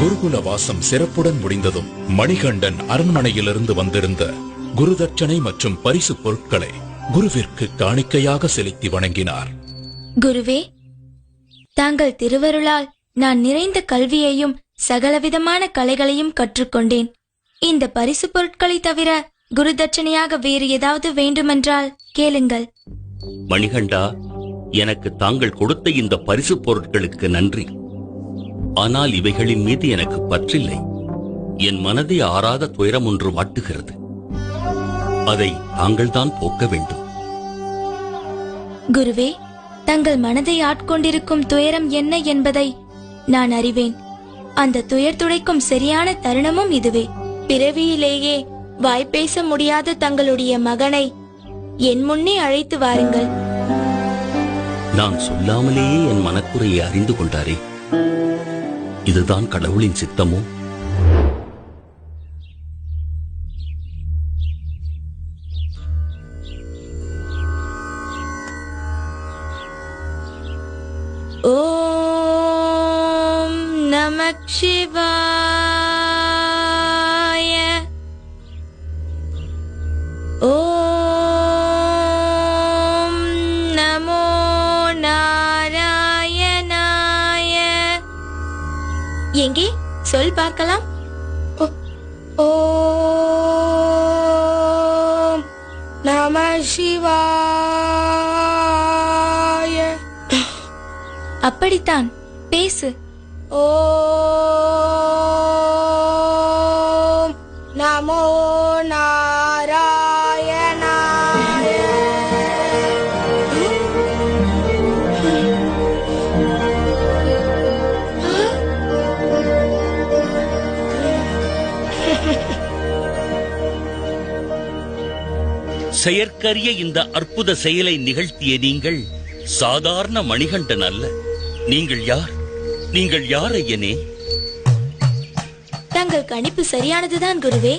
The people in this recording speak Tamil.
குருகுல வாசம் சிறப்புடன் முடிந்ததும் மணிகண்டன் அரண்மனையிலிருந்து வந்திருந்த குருதட்சணை மற்றும் பரிசு பொருட்களை குருவிற்கு காணிக்கையாக செலுத்தி வணங்கினார். குருவே தாங்கள் திருவருளால் நான் நிறைந்த கல்வியையும் சகலவிதமான கலைகளையும் கற்றுக்கொண்டேன். இந்த பரிசு பொருட்களை தவிர குருதட்சணையாக வேறு ஏதாவது வேண்டுமென்றால் கேளுங்கள். மணிகண்டா எனக்கு தாங்கள் கொடுத்த இந்த பரிசு பொருட்களுக்கு நன்றி. ஆனால் இவைகளின் மீது எனக்கு பற்றில்லை. என் மனதை ஆறாத துயரம் ஒன்று வாட்டுகிறது. அதை தாங்கள்தான் போக்க வேண்டும். குருவே தங்கள் மனதை ஆட்கொண்டிருக்கும் துயரம் என்ன என்பதை நான் அறிவேன். அந்த துயர் துடைக்கும் சரியான தருணமும் இதுவே. பிறவியிலேயே வாய்ப்பேச முடியாத தங்களுடைய மகனை என் முன்னே அழைத்து வாருங்கள். நான் சொல்லாமலேயே என் மனக்குறையை அறிந்து கொண்டாரே. இதுதான் கடவுளின் சித்தமோ? ஓம் நமச்சிவாய ஓம் நமோ நாராயணாய. எங்கே? சொல் பார்க்கலாம். ஓ நம சிவா அப்படித்தான். பேசு. ஓம் நமோ நாராயணாய செயற்கரிய இந்த அற்புத செயலை நிகழ்த்திய நீங்கள் சாதாரண மணிகண்டன் அல்ல. நீங்கள் யார்? நீங்கள் யார் ஐயனே தங்கள் கணிப்பு சரியானதுதான் குருவே.